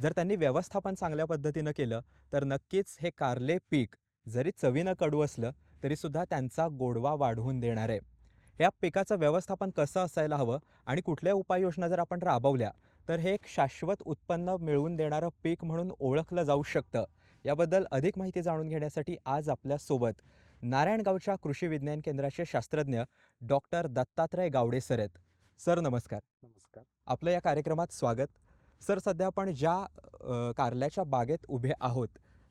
जर त्यांनी व्यवस्थापन चांगल्या पद्धतीनं केलं तर नक्कीच हे कारले पीक जरी चवीनं कडू असलं तरीसुद्धा त्यांचा गोडवा वाढवून देणार आहे. या पिकाचं व्यवस्थापन कसं असायला हवं आणि कुठल्या उपाययोजना जर आपण राबवल्या तर हे एक शाश्वत उत्पन्न मिळवून देणारं पीक म्हणून ओळखलं जाऊ शकतं. याबद्दल अधिक माहिती जाणून घेण्यासाठी आज आपल्यासोबत नारायणगावच्या कृषी विज्ञान केंद्राचे शास्त्रज्ञ डॉक्टर दत्तात्रय गावडे सर आहेत. सर नमस्कार. नमस्कार. आपलं या कार्यक्रमात स्वागत. सर सध्या आपण ज्या कारल्याच्या बागेत उभे आहोत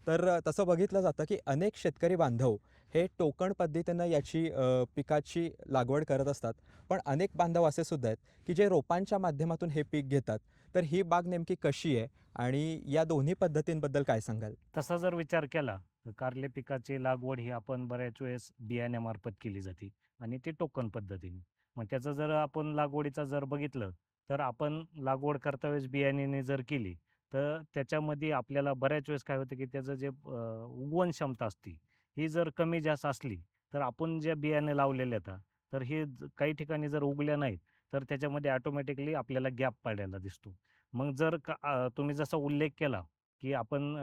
तर तसं बघितलं जातं की अनेक शेतकरी बांधव हे टोकण पद्धतीनं याची पिकाची लागवड करत असतात. पण अनेक बांधव असे सुद्धा आहेत की जे रोपांच्या माध्यमातून हे पीक घेतात. तर ही बाग नेमकी कशी आहे आणि या दोन्ही पद्धतींबद्दल काय सांगाल? तसा जर विचार केला तर कारले पिकाची लागवड ही आपण बऱ्याच वेळेस बियाण्यामार्फत केली जाते आणि ते टोकन पद्धतीने. मग त्याचं जर आपण लागवडीचा जर बघितलं तर आपण लागवड करता वेळेस बियाण्याने जर केली तर त्याच्यामध्ये आपल्याला बऱ्याच वेळेस काय होतं की त्याचं जे उगवण क्षमता असते ही जर कमी जास्त असली तर आपण ज्या बियाणे लावलेले आहेत तर हे ज- काही ठिकाणी जर उगल्या नाहीत तर त्याच्यामध्ये ऑटोमॅटिकली आपल्याला गॅप पडायला दिसतो. मग जर का तुम्ही जसा उल्लेख केला की आपण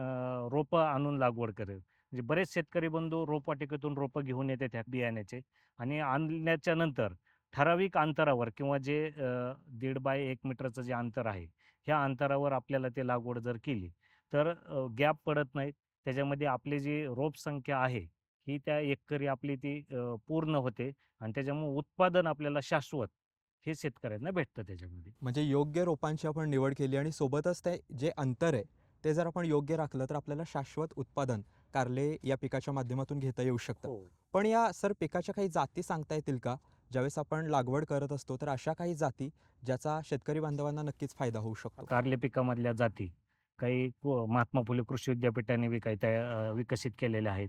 रोपं आणून लागवड करेल म्हणजे बरेच शेतकरी बंधू रोपवाटिकेतून रोपं घेऊन येतात ह्या बियाण्याचे आणि आणल्याच्या नंतर ठराविक अंतरावर किंवा जे दीड बाय एक मीटरचं जे अंतर आहे ह्या अंतरावर आपल्याला ते लागवड जर केली तर गॅप पडत नाहीत. त्याच्यामध्ये आपली जी रोप संख्या आहे ही त्या एकरी आपली ती पूर्ण होते आणि त्याच्यामुळे उत्पादन आपल्याला शाश्वत हे शेतकऱ्यांना भेटतं त्याच्यामध्ये. म्हणजे योग्य रोपांची आपण निवड केली आणि सोबतच ते जे अंतर आहे ते जर आपण योग्य राखलं तर आपल्याला शाश्वत उत्पादन कारले या पिकाच्या माध्यमातून घेता येऊ शकतं. पण या सर पिकाच्या काही जाती सांगता येतील का? ज्यावेळेस आपण लागवड करत असतो तर अशा काही जाती ज्याचा शेतकरी बांधवांना नक्कीच फायदा होऊ शकतो. कारले पिकामधल्या जाती काही महात्मा फुले कृषी विद्यापीठाने बी काही त्या विकसित केलेल्या आहेत.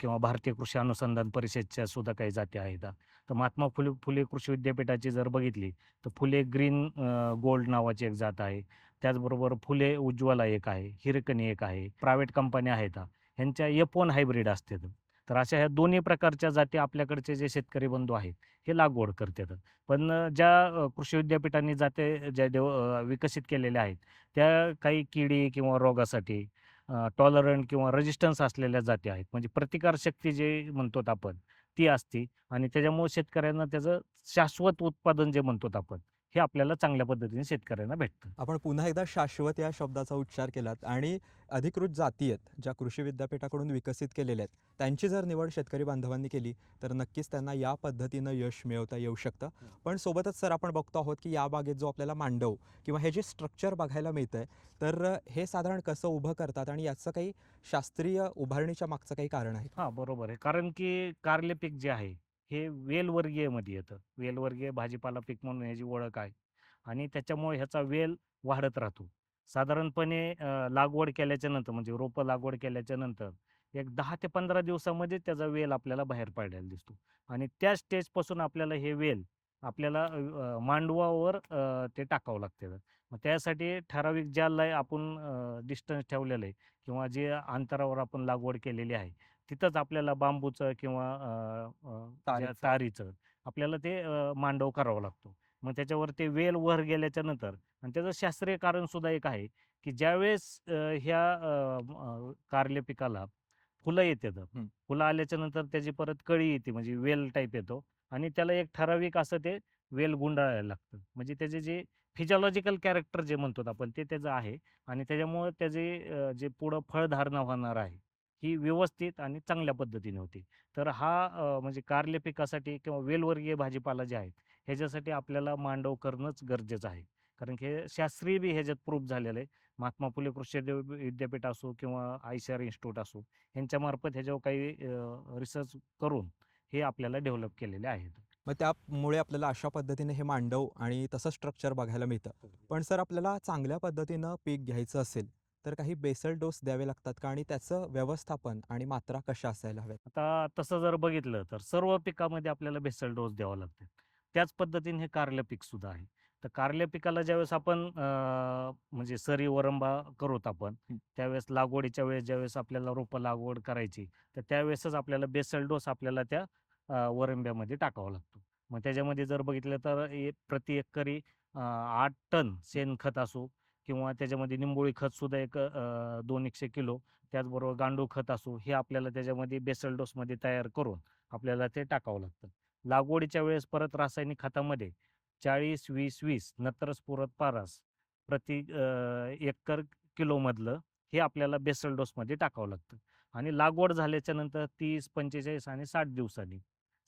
किंवा भारतीय कृषी अनुसंधान परिषदच्या सुद्धा काही जाती आहेत. तर महात्मा फुले फुले कृषी विद्यापीठाची जर बघितली तर फुले ग्रीन गोल्ड नावाची एक जात आहे. त्याचबरोबर फुले उज्ज्वला एक आहे हिरकणी एक आहे प्रायव्हेट कंपन्या आहेत. ह्यांच्या एपोन हायब्रिड असतात. तर अशा ह्या दोन्ही प्रकारच्या जाती आपल्याकडचे जे शेतकरी बंधू आहेत हे लागवड करतात. पण ज्या कृषी विद्यापीठांनी जाते ज्या देव विकसित केलेल्या आहेत त्या काही किडी किंवा रोगासाठी टॉलरंट किंवा रेजिस्टन्स असलेल्या जाती आहेत. म्हणजे प्रतिकारशक्ती जे म्हणतो आपण ती असती आणि त्याच्यामुळे शेतकऱ्यांना त्याचं शाश्वत उत्पादन जे म्हणतो आपण हे आपल्याला चांगल्या पद्धतीने शेतकऱ्यांना भेटतं. आपण पुन्हा एकदा शाश्वत या शब्दाचा उच्चार केलात आणि अधिकृत जाती आहेत ज्या कृषी विद्यापीठाकडून विकसित केलेल्या आहेत त्यांची जर निवड शेतकरी बांधवांनी केली तर नक्कीच त्यांना या पद्धतीनं यश मिळवता येऊ शकतं. पण सोबतच सर आपण बघतो आहोत की या बागेत जो आपल्याला मांडव किंवा हे जे स्ट्रक्चर बघायला मिळतं आहे तर हे साधारण कसं उभं करतात आणि याचं काही शास्त्रीय उभारणीच्या मागचं काही कारण आहे हां बरोबर आहे. कारण की कारले पीक जे आहे हे वेलवर्गीयमध्ये येतं. वेलवर्गीय भाजीपाला पीक म्हणून ह्याची ओळख आहे. आणि त्याच्यामुळे ह्याचा वेल वाढत राहतो. साधारणपणे लागवड केल्याच्यानंतर म्हणजे रोपं लागवड केल्याच्यानंतर एक दहा ते पंधरा दिवसामध्ये त्याचा वेल आपल्याला बाहेर पडायला दिसतो. आणि त्या स्टेजपासून आपल्याला हे वेल आपल्याला मांडवावर ते टाकावं लागते. मग त्यासाठी ठराविक ज्या लय आपण डिस्टन्स ठेवलेलं आहे किंवा जे अंतरावर आपण लागवड केलेली आहे तिथंच आपल्याला बांबूचं किंवा ज्या तारीचं. आपल्याला ते मांडव करावा लागतो मग त्याच्यावर ते वेल वर गेल्याच्यानंतर आणि त्याचं शास्त्रीय कारण सुद्धा एक आहे की ज्यावेळेस ह्या कारले पिकाला फुलं येतात. फुलं आल्याच्यानंतर त्याची परत कळी येते म्हणजे वेल टाईप येतो आणि त्याला एक ठराविक असं ते वेल गुंडाळायला लागतं म्हणजे त्याचे जे फिजिओलॉजिकल कॅरेक्टर जे म्हणतो आपण ते त्याचं आहे आणि त्याच्यामुळं त्याचे जे पुढं फळधारणा होणार आहे ही व्यवस्थित आणि चांगल्या पद्धतीने होते. तर हा म्हणजे कारले पिकासाठी किंवा वेलवर्गीय भाजीपाला जे आहेत ह्याच्यासाठी आपल्याला मांडव करणंच गरजेचं आहे. कारण की हे शास्त्रीय बी ह्याच्यात प्रूफ झालेलं आहे. महात्मा फुले कृषी विद्यापीठ असो किंवा आय सी आर इन्स्टिट्यूट असो ह्यांच्यामार्फत ह्याच्यावर काही रिसर्च करून हे आपल्याला डेव्हलप केलेले आहेत. मग त्यामुळे आपल्याला अशा पद्धतीने हे मांडव आणि तसं स्ट्रक्चर बघायला मिळतं. पण सर आपल्याला चांगल्या पद्धतीनं पीक घ्यायचं असेल तर काही बेसल डोस द्यावे लागतात का? आणि त्याचं व्यवस्थापन आणि मात्रा कशा असायला हव्यात? आता तसं जर बघितलं तर सर्व पिकामध्ये आपल्याला बेसल डोस द्यावा लागते त्याच पद्धतीने हे कारलं पीक सुद्धा आहे. तर कारल्या पिकाला ज्यावेळेस आपण म्हणजे सरी वरंबा करूत आपण. त्यावेळेस लागवडीच्या वेळेस ज्यावेळेस आपल्याला रोपं लागवड करायची तर त्यावेळेसच आपल्याला बेसल डोस आपल्याला त्या वरंब्यामध्ये टाकावा लागतो. मग त्याच्यामध्ये जर बघितलं तर प्रति एकरी आठ टन शेणखत असो किंवा त्याच्यामध्ये निंबोळी खत सुद्धा एक दोन एकशे किलो त्याचबरोबर गांडूळ खत असो हे आपल्याला त्याच्यामध्ये बेसल डोसमध्ये तयार करून आपल्याला ते टाकावं लागतं. लागवडीच्या वेळेस परत रासायनिक खतामध्ये चाळीस वीस वीस नत्र पुरत पारास प्रति एकर किलोमधलं हे आपल्याला बेसल डोसमध्ये टाकावं लागतं. आणि लागवड झाल्याच्यानंतर तीस पंचेचाळीस आणि साठ दिवसांनी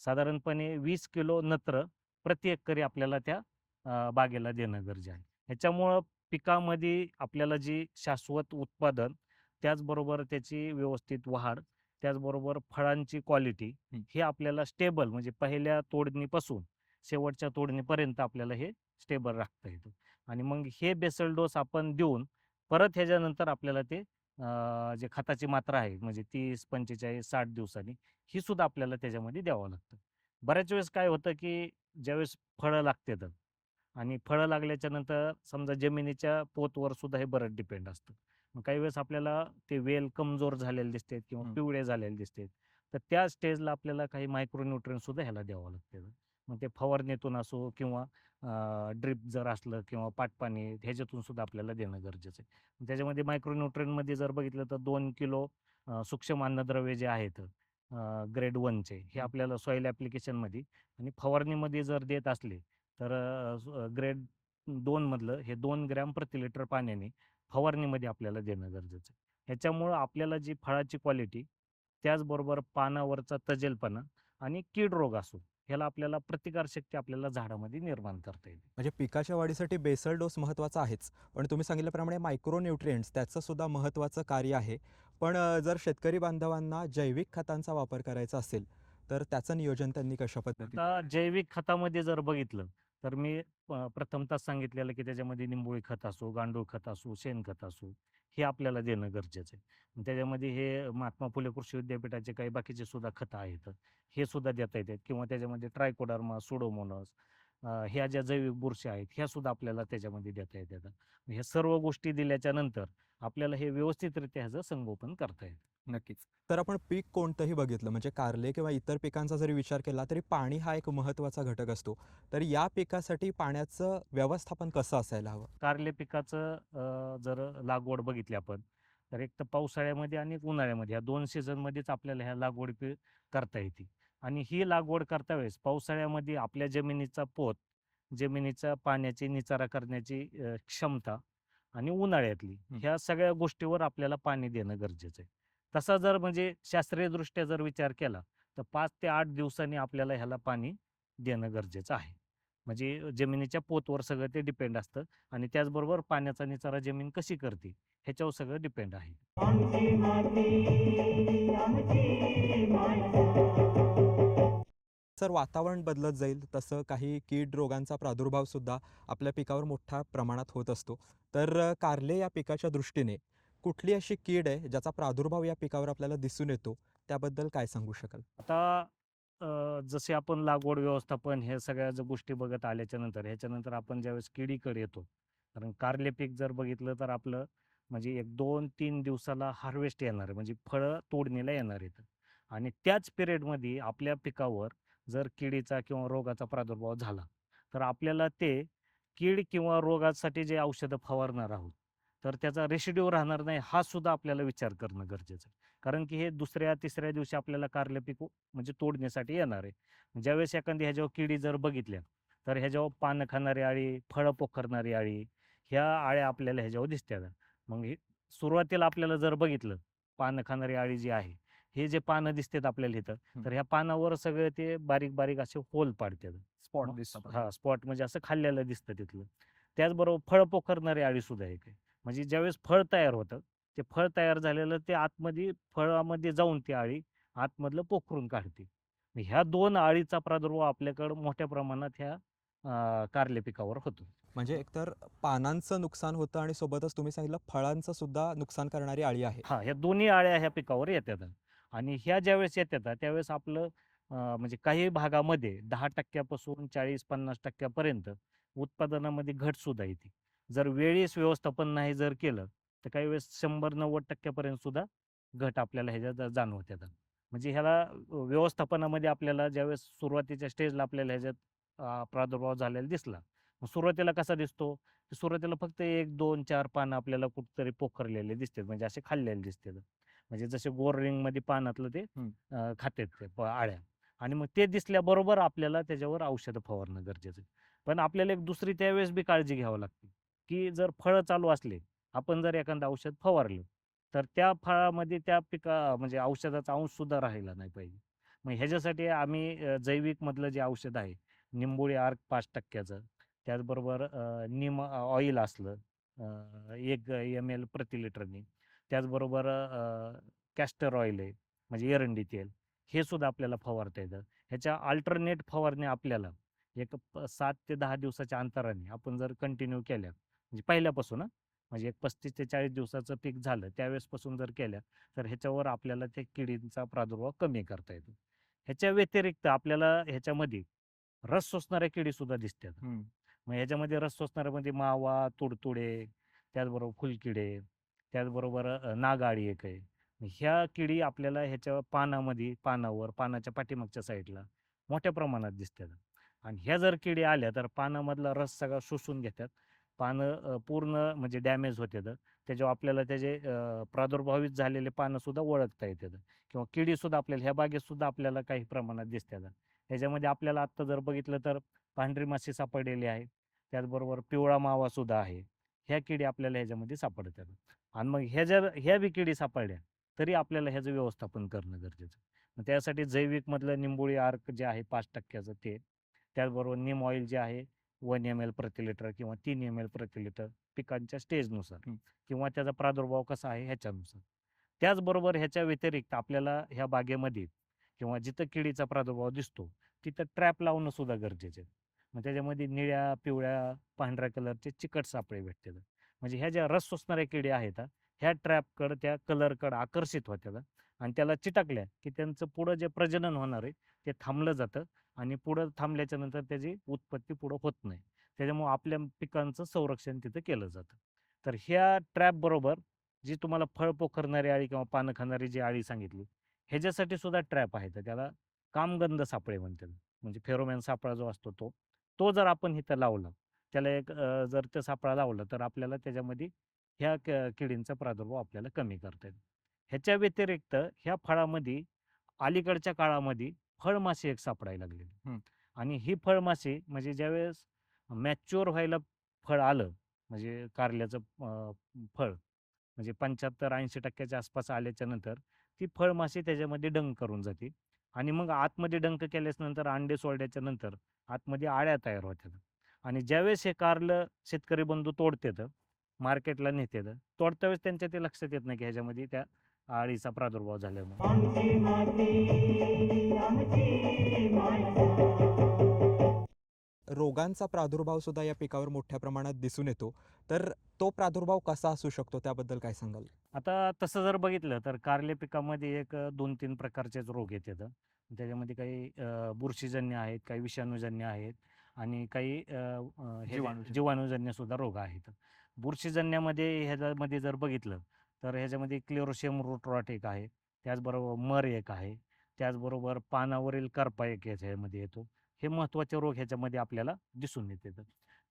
साधारणपणे वीस किलो नत्र प्रति एकरी आपल्याला त्या बागेला देणं गरजे आहे. ह्याच्यामुळं पिकामध्ये आपल्याला जी शाश्वत उत्पादन त्याचबरोबर त्याची व्यवस्थित वाढ त्याचबरोबर फळांची क्वालिटी हे आपल्याला स्टेबल म्हणजे पहिल्या तोडणीपासून शेवटच्या तोडणीपर्यंत आपल्याला हे स्टेबल राखता येतं. आणि मग हे बेसल डोस आपण देऊन परत ह्याच्यानंतर आपल्याला ते जे खताची मात्रा आहे म्हणजे तीस पंचेचाळीस साठ दिवसांनी ही सुद्धा आपल्याला त्याच्यामध्ये द्यावं लागतं. बऱ्याच वेळेस काय होतं की ज्यावेळेस फळं लागतात आणि फळं लागल्याच्या नंतर समजा जमिनीच्या पोतवर सुद्धा हे बरंच डिपेंड असतं. मग काही वेळेस आपल्याला ते वेल कमजोर झालेले दिसतात किंवा. पिवळे झालेले दिसतात. तर त्या स्टेजला आपल्याला काही मायक्रोन्युट्रियन सुद्धा ह्याला द्यावं लागतं. मग ते फवारणीतून असो किंवा ड्रिप जर असलं किंवा पाटपाणी ह्याच्यातून सुद्धा आपल्याला देणं गरजेचं आहे. त्याच्यामध्ये मायक्रोन्युट्रियनमध्ये जर बघितलं तर दोन किलो सूक्ष्म अन्नद्रव्य जे आहेत ग्रेड वनचे हे आपल्याला सॉईल ॲप्लिकेशनमध्ये आणि फवारणीमध्ये जर देत असले तर ग्रेड दोनमधलं हे दोन ग्रॅम प्रति लिटर पाण्याने फवारणीमध्ये आपल्याला देणं गरजेचं आहे. ह्याच्यामुळं आपल्याला जी फळाची क्वालिटी त्याचबरोबर पानावरचा तजेलपणा आणि कीड रोग असो ह्याला आपल्याला प्रतिकारशक्ती आपल्याला झाडामध्ये निर्माण करता येईल म्हणजे पिकाच्या वाढीसाठी बेसल डोस महत्त्वाचा आहेच. पण तुम्ही सांगितल्याप्रमाणे मायक्रोन्यूट्रिएंट्स त्याचं सुद्धा महत्त्वाचं कार्य आहे. पण जर शेतकरी बांधवांना जैविक खतांचा वापर करायचा असेल तर त्याचं नियोजन त्यांनी कशा पद्धतीने आता जैविक खतामध्ये जर बघितलं तर मी अ, प्रथमतः सांगितलेलं की त्याच्यामध्ये निंबोळी खत असो गांडूळ खत असो शेणखत असो हे आपल्याला देणं गरजेचं आहे. त्याच्यामध्ये हे महात्मा फुले कृषी विद्यापीठाचे काही बाकीचे सुद्धा खतं आहेत हे सुद्धा देता येतात. किंवा त्याच्यामध्ये ट्रायकोडर्मा सुडोमोनस ह्या ज्या जैविक बुरशी आहेत ह्या सुद्धा आपल्याला त्याच्यामध्ये देता येतात. ह्या सर्व गोष्टी दिल्याच्या नंतर आपल्याला हे व्यवस्थितरित्या ह्याचं संगोपन करता येतं. नक्कीच. तर आपण पीक कोणतंही बघितलं म्हणजे कारले किंवा इतर पिकांचा जरी विचार केला तरी पाणी हा एक महत्त्वाचा घटक असतो. तर या पिकासाठी पाण्याचं व्यवस्थापन कसं असायला हवं? कारले पिकाचं अ, जर लागवड बघितली आपण तर एक तर पावसाळ्यामध्ये आणि एक उन्हाळ्यामध्ये या दोन सीझनमध्येच आपल्याला ह्या लागवड पी करता येते. आणि ही लागवड करता वेळेस पावसाळ्यामध्ये आपल्या जमिनीचा पोत जमिनीचा पाण्याची निचारा करण्याची अ, क्षमता आणि उन्हाळ्यातली. ह्या सगळ्या गोष्टीवर आपल्याला पाणी देणं गरजेचं आहे. तसा जर म्हणजे शास्त्रीयदृष्ट्या जर विचार केला तर पाच ते आठ दिवसांनी आपल्याला ह्याला पाणी देणं गरजेचं आहे. म्हणजे जमिनीच्या पोतवर सगळं ते डिपेंड असतं आणि त्याचबरोबर पाण्याचा निचारा जमीन कशी करते ह्याच्यावर सगळं डिपेंड आहे. आमची माती आमची माणसं. सर वातावरण बदलत जाईल तसं काही कीड रोगांचा प्रादुर्भाव सुद्धा आपल्या पिकावर मोठ्या प्रमाणात होत असतो. तर कारले या पिकाच्या दृष्टीने कुठली अशी कीड आहे ज्याचा प्रादुर्भाव या पिकावर आपल्याला दिसून येतो त्याबद्दल काय सांगू शकाल? आता जसे आपण लागवड व्यवस्थापन हे सगळ्या ज्या गोष्टी बघत आल्याच्यानंतर ह्याच्यानंतर आपण ज्यावेळेस किडीकडे येतो कारण कारले पीक जर बघितलं तर आपलं म्हणजे एक दोन तीन दिवसाला हार्वेस्ट येणार आहे म्हणजे फळं तोडणीला येणार आहेत. आणि त्याच पिरियडमध्ये आपल्या पिकावर जर किडीचा किंवा रोगाचा प्रादुर्भाव झाला तर आपल्याला ते कीड किंवा रोगासाठी जे औषधं फवारणार आहोत तर त्याचा रेशिड्यू राहणार नाही हा सुद्धा आपल्याला विचार करणं गरजेचं आहे. कारण की हे दुसऱ्या तिसऱ्या दिवशी आपल्याला कारले पीक म्हणजे तोडण्यासाठी येणार आहे. ज्यावेळेस एखादी ह्याच्यावर किडी जर बघितल्या तर ह्याच्यावर पानं खाणारी आळी फळं पोखरणारी आळी ह्या आळ्या आपल्याला ह्याच्यावर दिसतात मग हे सुरुवातीला आपल्याला जर बघितलं पानं खाणारी आळी जी आहे हे जे पानं दिसतात आपल्याला इथं तर ह्या पानावर सगळे ते बारीक बारीक असे होल पाडतात स्पॉट हा स्पॉट म्हणजे असं खाल्लेलं दिसतं तिथलं. त्याचबरोबर फळ पोखरणारी आळी सुद्धा एक आहे. म्हणजे ज्यावेळेस फळ तयार होतं ते फळ तयार झालेलं ते आतमध्ये फळामध्ये जाऊन ती आळी आतमधलं पोखरून काढते. ह्या दोन आळीचा प्रादुर्भाव आपल्याकडं मोठ्या प्रमाणात ह्या कारले पिकावर होतो. म्हणजे एकतर पानांचं नुकसान होतं आणि सोबतच तुम्ही सांगितलं फळांचं सुद्धा नुकसान करणारी आळी आहे. हा ह्या दोन्ही आळ्या ह्या पिकावर येतात. आणि ह्या ज्यावेळेस येतात त्यावेळेस आपलं म्हणजे काही भागामध्ये दहा टक्क्यापासून चाळीस पन्नास टक्क्यापर्यंत उत्पादनामध्ये घट सुद्धा येते. जर वेळेस व्यवस्थापन नाही जर केलं तर काही वेळेस शंभर नव्वद टक्क्यापर्यंत सुद्धा घट आपल्याला ह्याच्यात जाणवत येतात म्हणजे ह्याला व्यवस्थापनामध्ये आपल्याला ज्यावेळेस सुरुवातीच्या स्टेजला आपल्याला ह्याच्यात प्रादुर्भाव झालेला दिसला मग सुरुवातीला कसा दिसतो? की सुरुवातीला फक्त एक दोन चार पानं आपल्याला कुठेतरी पोखरलेले दिसतात म्हणजे असे खाल्लेले दिसतात. म्हणजे जसे गोर रिंगमध्ये पानातलं ते खातात ते आळ्या. आणि मग ते दिसल्याबरोबर आपल्याला त्याच्यावर औषधं फवारणं गरजेचं आहे. पण आपल्याला एक दुसरी त्यावेळेस बी काळजी घ्यावी लागते. की जर फळं चालू असले आपण जर एखादं औषध फवारलं तर त्या फळामध्ये त्या पिका म्हणजे औषधाचा अंश सुद्धा राहिला नाही पाहिजे. मग ह्याच्यासाठी आम्ही जैविकमधलं जे औषध आहे निंबोळी आर्क पाच टक्क्याचं त्याचबरोबर निम ऑइल असलं एक एम एल प्रति लिटरनी त्याचबरोबर कॅस्टर ऑइल आहे म्हणजे एरंडी तेल हे सुद्धा आपल्याला फवारता येतं. ह्याच्या अल्टरनेट फवारणी आपल्याला एक प- सात ते दहा दिवसाच्या अंतराने आपण जर कंटिन्यू केल्या म्हणजे पहिल्यापासून हं, म्हणजे एक पस्तीस ते चाळीस दिवसाचं पीक झालं त्यावेळेसपासून जर केल्या तर ह्याच्यावर आपल्याला त्या किडींचा प्रादुर्भाव कमी करता येतो. ह्याच्या व्यतिरिक्त आपल्याला ह्याच्यामध्ये रस शोषणाऱ्या किडी सुद्धा दिसतात. हम्म. मग ह्याच्यामध्ये रस शोषणाऱ्यामध्ये मावा तुडतुडे त्याचबरोबर फुलकिडे त्याचबरोबर अ, नागाळी एक आहे. मग ह्या किडी आपल्याला ह्याच्या पानामध्ये पानावर पानाच्या पाठीमागच्या साईडला मोठ्या प्रमाणात दिसतात. आणि ह्या जर किडी आल्या तर पानामधला रस सगळा शोषून घेतात. पानं पूर्ण म्हणजे डॅमेज होतात त्याच्यावर आपल्याला त्याचे प्रादुर्भावित झालेले पानं सुद्धा ओळखता येतात. किंवा किडी सुद्धा आपल्याला ह्या बागेत सुद्धा आपल्याला काही प्रमाणात दिसतात. ह्याच्यामध्ये आपल्याला आत्ता जर बघितलं तर पांढरी माशी सापडलेली आहे. त्याचबरोबर पिवळा मावा सुद्धा आहे. ह्या किडी आपल्याला ह्याच्यामध्ये सापडतात. आणि मग ह्या जर ह्या बी किडी सापडल्या तरी आपल्याला ह्याचं व्यवस्थापन करणं गरजेचं त्यासाठी जैविकमधलं निंबोळी आर्क जे आहे पाच टक्क्याचं ते. त्याचबरोबर निम ऑइल जे आहे वन एम एल प्रति लिटर किंवा तीन एम एल प्रति लिटर पिकांच्या स्टेजनुसार. किंवा त्याचा प्रादुर्भाव कसा आहे ह्याच्यानुसार. त्याचबरोबर ह्याच्या व्यतिरिक्त आपल्याला ह्या बागेमध्ये किंवा जिथं किडीचा प्रादुर्भाव दिसतो तिथं ट्रॅप लावणं सुद्धा गरजेचं आहे. मग त्याच्यामध्ये निळ्या पिवळ्या पांढऱ्या कलरचे चिकट सापळे भेटतात. म्हणजे ह्या ज्या रस शोषणाऱ्या किडी आहेत ह्या ट्रॅपकडं त्या कलरकडं आकर्षित होतात आणि त्याला चिटकल्या की त्यांचं पुढं जे प्रजनन होणार आहे ते थांबलं जातं आणि पुढं थांबल्याच्या नंतर त्याची उत्पत्ती पुढं होत नाही. त्याच्यामुळे आपल्या पिकांचं संरक्षण तिथं केलं जातं. तर ह्या ट्रॅप बरोबर जी तुम्हाला फळ पोखरणारी आळी किंवा पानं खाणारी जी आळी सांगितली ह्याच्यासाठी सुद्धा ट्रॅप आहे. तर त्याला कामगंध सापळे म्हणतात. म्हणजे फेरोमॅन सापळा जो असतो तो तो जर आपण इथं लावला त्याला एक जर ते सापळा लावला तर आपल्याला त्याच्यामध्ये ह्या क- किडींचा प्रादुर्भाव आपल्याला कमी करता येईल. ह्याच्या व्यतिरिक्त ह्या फळामध्ये अलीकडच्या काळामध्ये फळमाशी एक सापडायला लागलेली. आणि ही फळमाशी म्हणजे ज्यावेळेस मॅच्युअर व्हायला फळ आलं म्हणजे कारल्याचं फळ म्हणजे पंच्याहत्तर ऐंशी टक्क्याच्या आसपास आल्याच्यानंतर ती फळमाशी त्याच्यामध्ये डंक करून जाते. आणि मग आतमध्ये डंक केल्याच नंतर अंडे सोडल्याच्या नंतर आतमध्ये आळ्या तयार होतात. आणि ज्यावेळेस हे कारलं शेतकरी बंधू तोडतात मार्केटला नेतात तोडत्या वेळेस त्यांच्या ते लक्षात येत नाही की ह्याच्यामध्ये त्या आळीचा प्रादुर्भाव झाल्यामुळे. आमची माती आमची माणसं. रोगांचा प्रादुर्भाव सुद्धा या पिकावर मोठ्या प्रमाणात दिसून येतो. तर तो प्रादुर्भाव कसा असू शकतो त्याबद्दल काय सांगाल? आता तसं जर बघितलं तर कारले पिकामध्ये एक दोन तीन प्रकारचेच रोग येतात त्याच्यामध्ये काही बुरशीजन्य आहेत काही विषाणूजन्य आहेत आणि काही. जीवाणूजन्य सुद्धा रोग आहेत. बुरशीजन्यामध्ये ह्याच्यामध्ये जर बघितलं तर ह्याच्यामध्ये क्लिरोशियम रूट रॉट एक आहे. त्याचबरोबर मर एक आहे. त्याचबरोबर पानावरील करपा एक ह्याच्यामध्ये येतो. हे महत्त्वाचे रोग ह्याच्यामध्ये आपल्याला दिसून येतात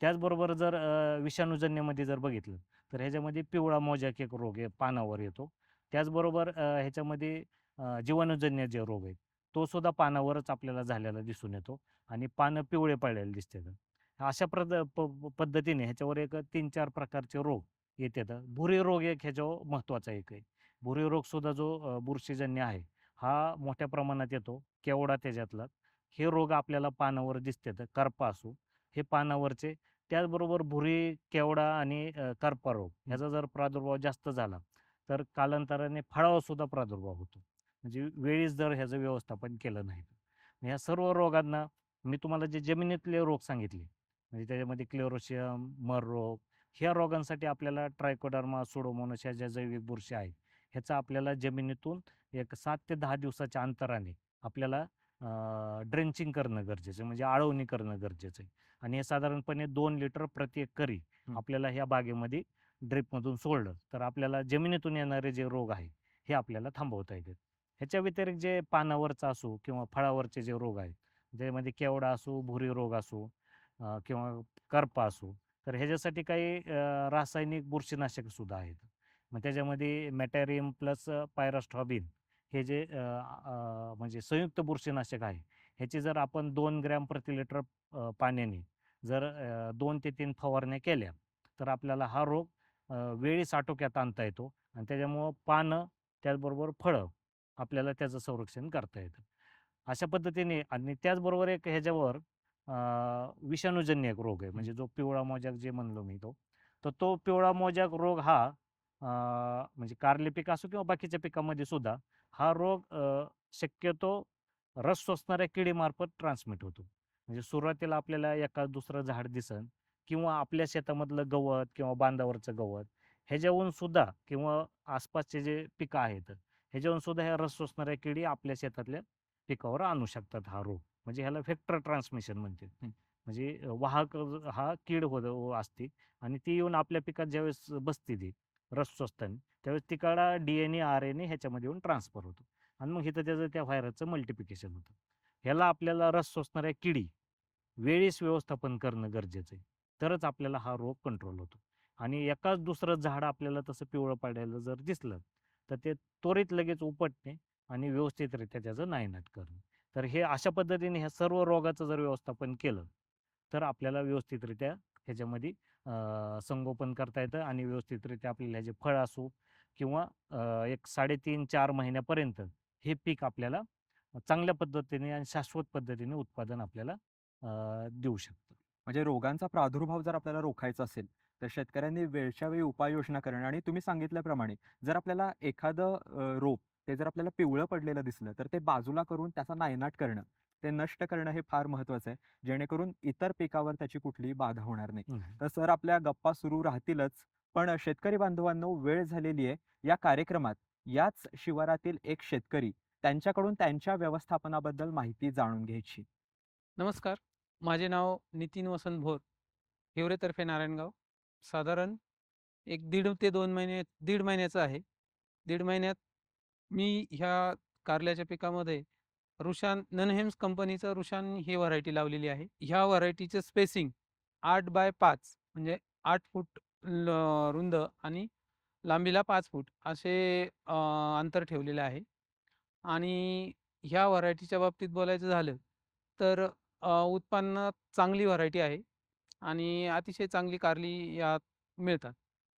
त्याचबरोबर जर विषाणूजन्यमध्ये जर बघितलं तर ह्याच्यामध्ये पिवळा मोजॅक एक रोग आहे पानावर येतो. त्याचबरोबर ह्याच्यामध्ये जीवाणूजन्य जे रोग आहेत तो सुद्धा पानावरच आपल्याला झालेला दिसून येतो आणि पानं पिवळे पडलेले दिसतात. अशा प्रद प- पद्धतीने ह्याच्यावर एक तीन चार प्रकारचे रोग येतात भुरी रोग एक ह्याच्यावर महत्त्वाचा एक आहे. भुरी रोग सुद्धा जो बुरशीजन्य आहे हा मोठ्या प्रमाणात येतो केवडा त्याच्यातला. हे रोग आपल्याला पानावर दिसतात करपा असो. हे पानावरचे त्याचबरोबर भुरी केवडा आणि करपा रोग ह्याचा जर प्रादुर्भाव जास्त झाला तर कालांतराने फळावर सुद्धा प्रादुर्भाव होतो. म्हणजे वेळीच जर ह्याचं व्यवस्थापन केलं नाही तर. ह्या सर्व रोगांना मी तुम्हाला जे जमिनीतले रोग सांगितले म्हणजे त्याच्यामध्ये क्लोरोशियम मर रोग ह्या रोगांसाठी आपल्याला ट्रायकोडर्मा सुडोमोनस ह्या ज्या जैविक बुरशी आहेत ह्याचा आपल्याला जमिनीतून एक सात ते दहा दिवसाच्या अंतराने आपल्याला ड्रेंचिंग करणं गरजेचं आहे म्हणजे आळवणी करणं गरजेचं आहे आणि हे साधारणपणे दोन लिटर प्रति एकरी. आपल्याला ह्या बागेमध्ये ड्रिपमधून सोडलं तर आपल्याला जमिनीतून येणारे जे रोग आहे हे आपल्याला थांबवता येतात ह्याच्या व्यतिरिक्त जे पानावरचा असो किंवा फळावरचे जे रोग आहेत ज्यामध्ये केवडा असो भुरी रोग असो किंवा करपा असो तर ह्याच्यासाठी काही रासायनिक बुरशीनाशक सुद्धा आहेत. मग त्याच्यामध्ये मॅटॅरियम प्लस पायरास्टॉबिन हे जे म्हणजे संयुक्त बुरशीनाशक आहे ह्याची जर आपण दोन ग्रॅम प्रति लिटर पाण्याने जर दोन ते तीन फवारण्या केल्या तर आपल्याला हा रोग वेळी वेळीच आटोक्यात आणता येतो आणि त्याच्यामुळं पानं त्याचबरोबर फळं आपल्याला त्याचं संरक्षण करता येतं. अशा पद्धतीने आणि त्याचबरोबर एक ह्याच्यावर विषाणूजन्य एक रोग आहे. म्हणजे जो पिवळा मोजॅक जे म्हणलो मी तो. तर तो पिवळा मोजॅक रोग हा म्हणजे कारले पीक असो किंवा बाकीच्या पिकामध्ये सुद्धा हा रोग शक्यतो रस शोषणाऱ्या किडीमार्फत ट्रान्समिट होतो. म्हणजे सुरुवातीला आपल्याला एका दुसरं झाड दिसन किंवा आपल्या शेतामधलं गवत किंवा बांधावरचं गवत ह्याच्याहून सुद्धा किंवा आसपासचे जे पिकं आहेत ह्याच्याहून सुद्धा ह्या रस शोषणाऱ्या किडी आपल्या शेतातल्या पिकावर आणू शकतात हा रोग. म्हणजे ह्याला व्हेक्टर ट्रान्समिशन म्हणते. म्हणजे वाहक हा कीड होत असते आणि ती येऊन आपल्या पिकात ज्यावेळेस बसते ती रस शोषताना त्यावेळेस तिकडा D N A R N A ह्याच्यामध्ये येऊन ट्रान्सफर होतो. आणि मग इथं त्याचं त्या व्हायरसचं मल्टिप्लिकेशन होतं. ह्याला आपल्याला रस शोषणाऱ्या किडी वेळीच व्यवस्थापन करणं गरजेचं आहे. तरच आपल्याला हा रोग कंट्रोल होतो. आणि एकाच दुसरं झाड आपल्याला तसं पिवळं पडायला जर दिसलं तर ते त्वरित लगेच उपटणे आणि व्यवस्थितरित्या त्याचं नायनाट करणे. तर हे अशा पद्धतीने ह्या सर्व रोगाचं जर व्यवस्थापन केलं तर आपल्याला व्यवस्थितरित्या ह्याच्यामध्ये संगोपन करता येतं आणि व्यवस्थितरित्या आपल्याला ह्याचे फळ असो किंवा एक साडेतीन चार महिन्यापर्यंत हे पीक आपल्याला चांगल्या पद्धतीने आणि शाश्वत पद्धतीने उत्पादन आपल्याला देऊ शकतं. म्हणजे रोगांचा प्रादुर्भाव जर आपल्याला रोखायचा असेल तर शेतकऱ्यांनी वेळच्या वेळी उपाययोजना करणं आणि तुम्ही सांगितल्याप्रमाणे जर आपल्याला एखादं रोप ते जर आपल्याला पिवळं पडलेलं दिसलं तर ते बाजूला करून त्याचा नायनाट करणं ते नष्ट करणं हे फार महत्त्वाचं आहे. जेणेकरून इतर पिकावर त्याची कुठलीही बाधा होणार नाही. तर सर आपल्या गप्पा सुरू राहतीलच पण शेतकरी बांधवांनो वेळ झालेली आहे. या कार्यक्रमात याच शिवारातील एक शेतकरी त्यांच्याकडून त्यांच्या व्यवस्थापनाबद्दल माहिती जाणून घ्यायची. नमस्कार. माझे नाव नितीन वसंत भोर हिवरेतर्फे नारायणगाव. साधारण एक दीड ते दोन महिने दीड महिन्याचं आहे. दीड महिन्यात मी ह्या कारल्याच्या पिकामध्ये रुशान ननहेम्स कंपनीचं रुशान ही व्हरायटी लावलेली आहे. ह्या व्हरायटीचं स्पेसिंग आठ बाय पाच म्हणजे आठ फूट रुंद आणि लांबीला पाच फूट असे अंतर ठेवलेलं आहे. आणि ह्या व्हरायटीच्या बाबतीत बोलायचं झालं तर उत्पन्न चांगली व्हरायटी आहे आणि अतिशय चांगली कारली यात मिळतात.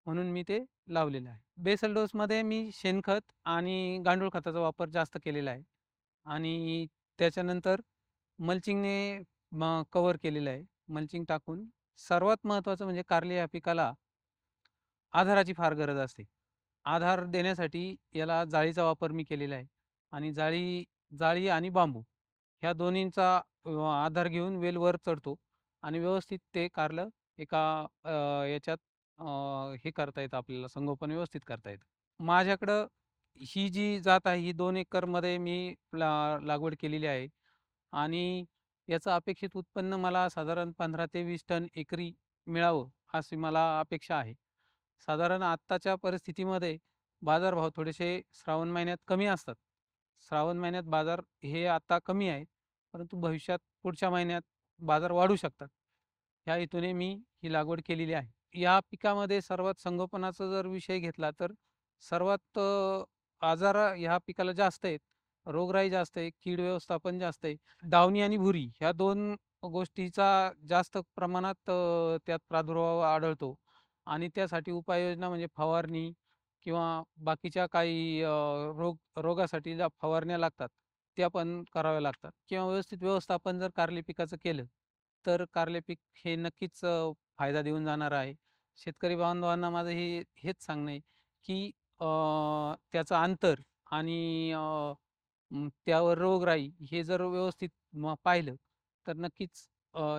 म्हणून मी ते लावलेलं आहे. बेसल डोसमध्ये मी शेणखत आणि गांडूळ खताचा वापर जास्त केलेला आहे. आणि त्याच्यानंतर मल्चिंगने म कवर केलेलं आहे. मल्चिंग टाकून सर्वात महत्त्वाचं म्हणजे कारले या पिकाला आधाराची फार गरज असते. आधार देण्यासाठी याला जाळीचा वापर मी केलेला आहे. आणि जाळी जाळी आणि बांबू ह्या दोन्हींचा आधार घेऊन वेलवर चढतो आणि व्यवस्थित ते कारलं एका याच्यात अ, हे करता येतं आपल्याला संगोपन व्यवस्थित करता येतं. माझ्याकडं ही जी जात आहे ही दोन एकरमध्ये मी ला लागवड केलेली आहे आणि याचं अपेक्षित उत्पन्न मला साधारण पंधरा ते वीस टन एकरी मिळावं अशी मला अपेक्षा आहे. साधारण आत्ताच्या परिस्थितीमध्ये बाजारभाव थोडेसे श्रावण महिन्यात कमी असतात. श्रावण महिन्यात बाजार हे आता कमी आहे परंतु भविष्यात पुढच्या महिन्यात बाजार वाढू शकतात. ह्या हेतूने मी ही लागवड केलेली आहे. या पिकामध्ये सर्वात संगोपनाचा जर विषय घेतला तर सर्वात आजार ह्या पिकाला जास्त आहेत. रोगराई जास्त आहे कीड व्यवस्थापन जास्त आहे. दावणी आणि भुरी ह्या दोन गोष्टीचा जास्त प्रमाणात त्यात प्रादुर्भाव आढळतो. आणि त्यासाठी उपाययोजना म्हणजे फवारणी किंवा बाकीच्या काही रोग रोगासाठी ज्या फवारण्या लागतात त्या पण कराव्या लागतात. किंवा व्यवस्थित व्यवस्थापन जर कारली पिकाचं केलं तर कारले पीक हे नक्कीच फायदा देऊन जाणार आहे. शेतकरी बांधवांना माझं हे हेच सांगणं आहे की त्याचं अंतर आणि त्यावर रोगराई हे जर व्यवस्थित पाहिलं तर नक्कीच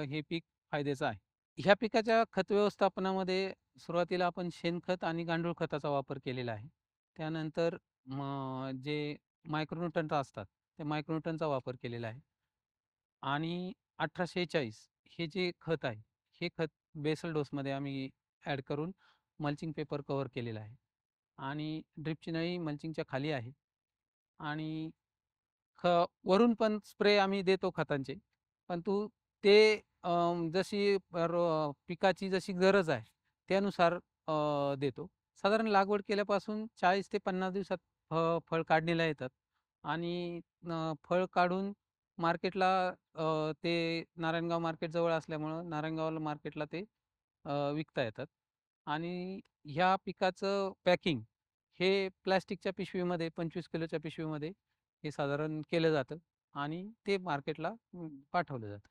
हे पीक फायद्याचं आहे. ह्या पिकाच्या खत व्यवस्थापनामध्ये सुरुवातीला आपण शेणखत आणि गांडूळ खताचा वापर केलेला आहे. त्यानंतर जे मायक्रोन्यूटन असतात त्या मायक्रोन्यूटनचा वापर केलेला आहे. आणि अठराशे चाळीस हे जे खत आहे हे खत बेसल डोसमध्ये आम्ही ॲड करून मल्चिंग पेपर कवर केलेला आहे. आणि ड्रिपची नळी मल्चिंगच्या खाली आहे. आणि ख वरून पण स्प्रे आम्ही देतो खतांचे. परंतु ते जशी पिकाची जशी गरज आहे त्यानुसार देतो. साधारण लागवड केल्यापासून चाळीस ते पन्नास दिवसात फ फळ काढणीला येतात. आणि फळ काढून मार्केटला ते नारायणगाव मार्केट जवळ असल्यामुळं नारायणगावला मार्केटला ते विकता येतात. आणि ह्या पिकाचं पॅकिंग हे प्लॅस्टिकच्या पिशवीमध्ये पंचवीस किलोच्या पिशवीमध्ये हे साधारण केलं जातं आणि ते मार्केटला पाठवलं जातं.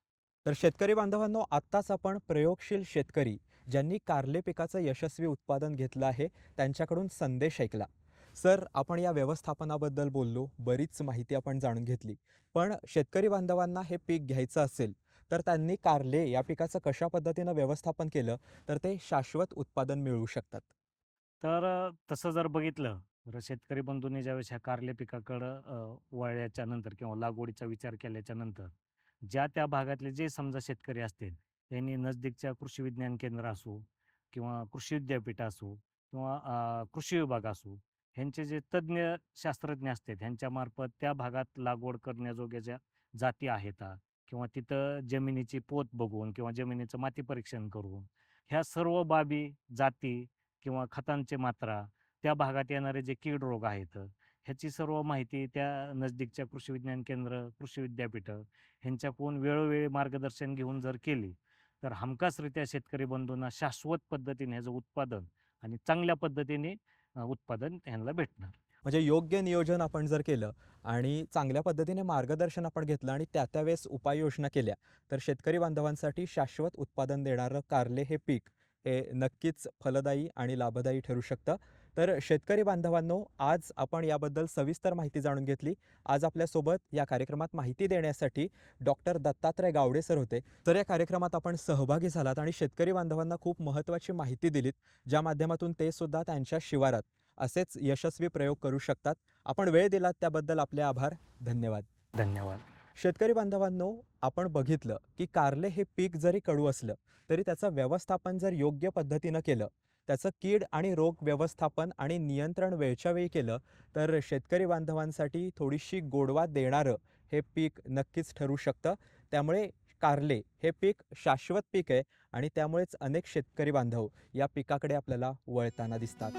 तर शेतकरी बांधवांनो आत्ताच आपण प्रयोगशील शेतकरी ज्यांनी कारले पिकाचं यशस्वी उत्पादन घेतलं आहे त्यांच्याकडून संदेश ऐकला. सर आपण या व्यवस्थापनाबद्दल बोललो बरीच माहिती आपण जाणून घेतली. पण शेतकरी बांधवांना हे पीक घ्यायचं असेल तर त्यांनी कारले या पिकाचं कशा पद्धतीनं व्यवस्थापन केलं तर ते शाश्वत उत्पादन मिळवू शकतात? तर तसं जर बघितलं तर शेतकरी बंधूंनी ज्यावेळेस ह्या कारले पिकाकडं वळल्याच्या नंतर किंवा लागवडीचा विचार केल्याच्यानंतर ज्या त्या भागातले जे समजा शेतकरी असतील त्यांनी नजदीकच्या कृषी विज्ञान केंद्र असो किंवा कृषी विद्यापीठ असो किंवा कृषी विभाग असो ह्यांचे जे तज्ज्ञ शास्त्रज्ञ असतात ह्यांच्यामार्फत त्या भागात लागवड करण्याजोग्याच्या जाती आहेत किंवा तिथं जमिनीची पोत बघून किंवा जमिनीचं माती परीक्षण करून ह्या सर्व बाबी जाती किंवा खतांची मात्रा त्या भागात येणारे जे कीड रोग आहेत ह्याची सर्व माहिती त्या नजदीकच्या कृषी विज्ञान केंद्र कृषी विद्यापीठं ह्यांच्याकडून वेळोवेळी मार्गदर्शन घेऊन जर केली तर हमखासरित्या शेतकरी बंधूंना शाश्वत पद्धतीने ह्याचं उत्पादन आणि चांगल्या पद्धतीने उत्पादन त्यांना भेटणार. म्हणजे योग्य नियोजन आपण जर केलं आणि चांगल्या पद्धतीने मार्गदर्शन आपण घेतलं आणि त्या त्यावेळेस उपाययोजना केल्या तर शेतकरी बांधवांसाठी शाश्वत उत्पादन देणारं कारले हे पीक हे नक्कीच फलदायी आणि लाभदायी ठरू शकतं. तर शेतकरी बांधवांनो आज आपण याबद्दल सविस्तर माहिती जाणून घेतली. आज आपल्यासोबत या कार्यक्रमात माहिती देण्यासाठी डॉक्टर दत्तात्रय गावडे सर होते. तर या कार्यक्रमात आपण सहभागी झालात आणि शेतकरी बांधवांना खूप महत्त्वाची माहिती दिलीत ज्या माध्यमातून ते सुद्धा त्यांच्या शिवारात असेच यशस्वी प्रयोग करू शकतात. आपण वेळ दिलात त्याबद्दल आपले आभार. धन्यवाद. धन्यवाद. शेतकरी बांधवांनो आपण बघितलं की कारले हे पीक जरी कडू असलं तरी त्याचं व्यवस्थापन जर योग्य पद्धतीनं केलं त्याचं कीड आणि रोग व्यवस्थापन आणि नियंत्रण वेळच्या वेळी केलं तर शेतकरी बांधवांसाठी थोडीशी गोडवा देणारं हे पीक नक्कीच ठरू शकतं. त्यामुळे कारले हे पीक शाश्वत पीक आहे आणि त्यामुळेच अनेक शेतकरी बांधव या पिकाकडे आपल्याला वळताना दिसतात.